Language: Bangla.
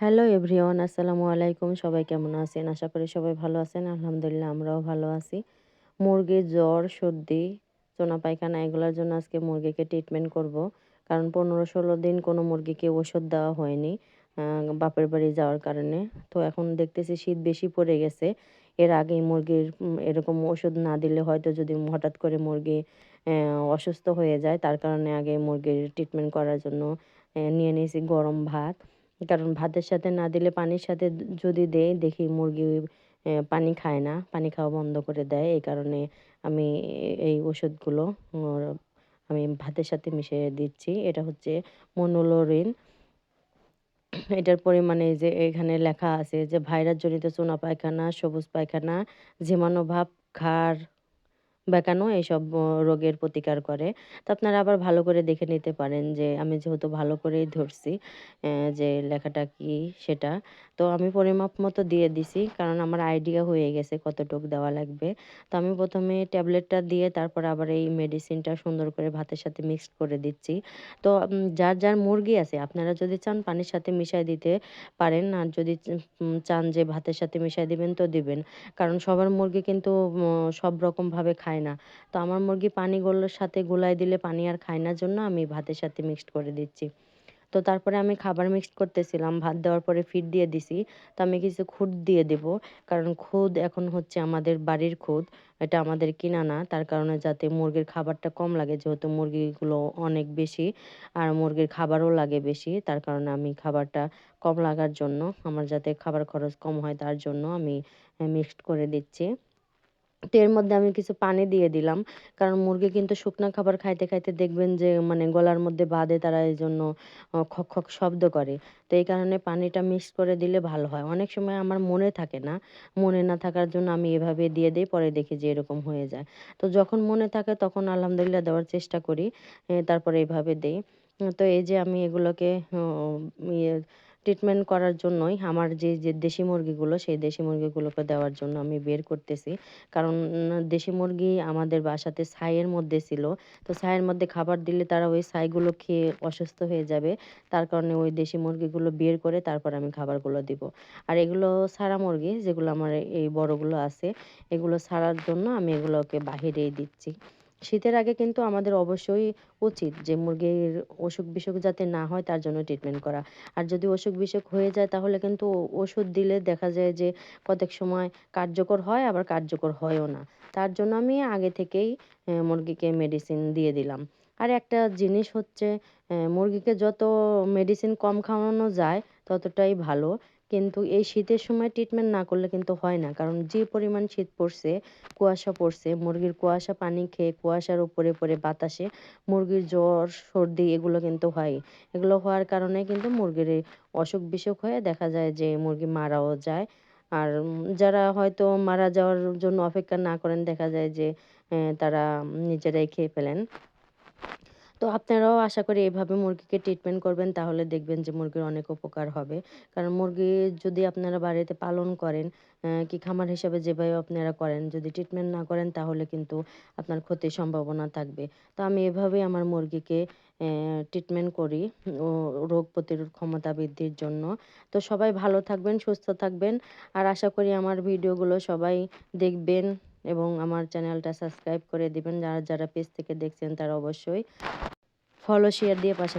হ্যালো এভরিওয়ান, আসসালামু আলাইকুম। সবাই কেমন আছেন? আশা করি সবাই ভালো আছেন। আলহামদুলিল্লাহ, আমরাও ভালো আছি। মুরগির জ্বর, সর্দি, চোনা পায়খানা, এগুলোর জন্য আজকে মুরগিকে ট্রিটমেন্ট করব। কারণ পনেরো ষোলো দিন কোনো মুরগিকে ওষুধ দেওয়া হয়নি বাপের বাড়ি যাওয়ার কারণে। তো এখন দেখতেছি শীত বেশি পড়ে গেছে। এর আগে মুরগির এরকম ওষুধ না দিলে হয়তো যদি হঠাৎ করে মুরগি অসুস্থ হয়ে যায়, তার কারণে আগে মুরগির ট্রিটমেন্ট করার জন্য নিয়ে নিয়েছি গরম ভাত। কারণ ভাতের সাথে না দিলে পানির সাথে যদি দেই, দেখি মুরগি পানি খায় না। পানি খাওয়া বন্ধ করে দেয়। এই কারণে আমি এই ওষুধগুলো আমি ভাতের সাথে মিশিয়ে দিচ্ছি। এটা হচ্ছে মনোলোরিন। এটার পরিমাণে যে এখানে লেখা আছে যে ভাইরাস জনিত চুনা পায়খানা, সবুজ পায়খানা ঝিমানো ভাব ঘাড় বেঁকানো এইসব রোগের প্রতিকার করে? তো আপনারা আবার ভালো করে দেখে নিতে পারেন যে, আমি যেহেতু ভালো করেই ধরছি যে লেখাটা কি সেটা। তো আমি পরিমাপ মতো দিয়ে দিছি, কারণ আমার আইডিয়া হয়ে গেছে কতটুক দেওয়া লাগবে। তো আমি প্রথমে ট্যাবলেটটা দিয়ে তারপর আবার এই মেডিসিনটা সুন্দর করে ভাতের সাথে মিক্সড করে দিচ্ছি। তো যার যার মুরগি আছে, আপনারা যদি চান পানির সাথে মিশাই দিতে পারেন, আর যদি চান যে ভাতের সাথে মিশাই দিবেন তো দিবেন। কারণ সবার মুরগি কিন্তু সব রকমভাবে খায় খায় না। তো আমার মুরগি পানি পানিগুলোর সাথে গুলাই দিলে পানি আর খায় না জন্য আমি ভাতের সাথে মিক্সড করে দিচ্ছি। তো তারপরে আমি খাবার মিক্সড করতেছিলাম, ভাত দেওয়ার পরে ফিড দিয়ে দিছি। তো আমি কিছু খুদ দিয়ে দেব, কারণ খুদ এখন হচ্ছে আমাদের বাড়ির খুদ, এটা আমাদের কিনা না, তার কারণে যাতে মুরগির খাবারটা কম লাগে, যেহেতু মুরগিগুলো অনেক বেশি আর মুরগির খাবারও লাগে বেশি, তার কারণে আমি খাবারটা কম লাগার জন্য, আমার যাতে খাবার খরচ কম হয় তার জন্য আমি মিক্সড করে দিচ্ছি। তো এর মধ্যে আমি কিছু পানি দিয়ে দিলাম। কারণ মুরগি কিন্তু শুকনো খাবার খাইতে খাইতে দেখবেন যে মানে গলার মধ্যে বাঁধে, তারা এই জন্য খক খক শব্দ করে। তো এই কারণে পানিটা মিক্স করে দিলে ভালো হয়। অনেক সময় আমার মনে থাকে না। মনে না থাকার জন্য আমি এভাবে দিয়ে দিই, পরে দেখি যে এরকম হয়ে যায়। তো যখন মনে থাকে তখন আলহামদুলিল্লাহ দেওয়ার চেষ্টা করি তারপরে এইভাবে দিই। তো এই যে আমি এগুলোকে ইয়ে ট্রিটমেন্ট করার জন্যই আমার যে যে দেশি মুরগিগুলো, সেই দেশি মুরগিগুলোকে দেওয়ার জন্য আমি বের করতেছি। কারণ দেশি মুরগি আমাদের বাসাতে ছাইয়ের মধ্যে ছিল। তো ছাইয়ের মধ্যে খাবার দিলে তারা ওই ছাইগুলো খেয়ে অসুস্থ হয়ে যাবে। তার কারণে ওই দেশি মুরগিগুলো বের করে তারপর আমি খাবারগুলো দিব। আর এগুলো সারা মুরগি, যেগুলো আমার এই বড়গুলো আছে, এগুলো ছাড়ার জন্য আমি এগুলোকে বাহিরেই দিচ্ছি। শীতের আগে কিন্তু আমাদের অবশ্যই উচিত যে মুরগির অসুখ বিসুখ যাতে না হয়, তার জন্য ট্রিটমেন্ট করা। আর যদি অসুখ বিসুখ হয়ে যায়, তাহলে কিন্তু ওষুধ দিলে দেখা যায় যে কতক সময় কার্যকর হয়, আবার কার্যকর হয়ও না। তার জন্য আমি আগে থেকেই মুরগিকে মেডিসিন দিয়ে দিলাম। আর একটা জিনিস হচ্ছে মুরগিকে যত মেডিসিন কম খাওয়ানো যায়, ততটাই ভালো। কিন্তু এই শীতের সময় ট্রিটমেন্ট না করলে কিন্তু হয় না। কারণ যে পরিমাণ শীত পড়ছে, কুয়াশা পড়ছে, মুরগির কুয়াশা পানি খেয়ে কুয়াশার উপরে পড়ে বাতাসে মুরগির জ্বর, সর্দি এগুলো কিন্তু হয়। এগুলো হওয়ার কারণে কিন্তু মুরগির অসুখ বিসুখ হয়ে দেখা যায় যে মুরগি মারাও যায়। আর যারা হয়তো মারা যাওয়ার জন্য অপেক্ষা না করেন, দেখা যায় যে তারা নিজেরাই খেয়ে ফেলেন। তো আপনারাও আশা করি এভাবে মুরগিকে ট্রিটমেন্ট করবেন, তাহলে দেখবেন যে মুরগির অনেক উপকার হবে। কারণ মুরগি যদি আপনারা বাড়িতে পালন করেন কি খামার হিসাবে যেভাবে আপনারা করেন, যদি ট্রিটমেন্ট না করেন, তাহলে কিন্তু আপনার ক্ষতির সম্ভাবনা থাকবে। তো আমি এভাবেই আমার মুরগিকে ট্রিটমেন্ট করি, ও, রোগ প্রতিরোধ ক্ষমতা বৃদ্ধির জন্য। তো সবাই ভালো থাকবেন, সুস্থ থাকবেন, আর আশা করি আমার ভিডিওগুলো সবাই দেখবেন। এবং আমার চ্যানেলটা সাবস্ক্রাইব করে দিবেন। যারা যারা পেজ থেকে দেখছেন তারা অবশ্যই ফলো শেয়ার দিয়ে পাশে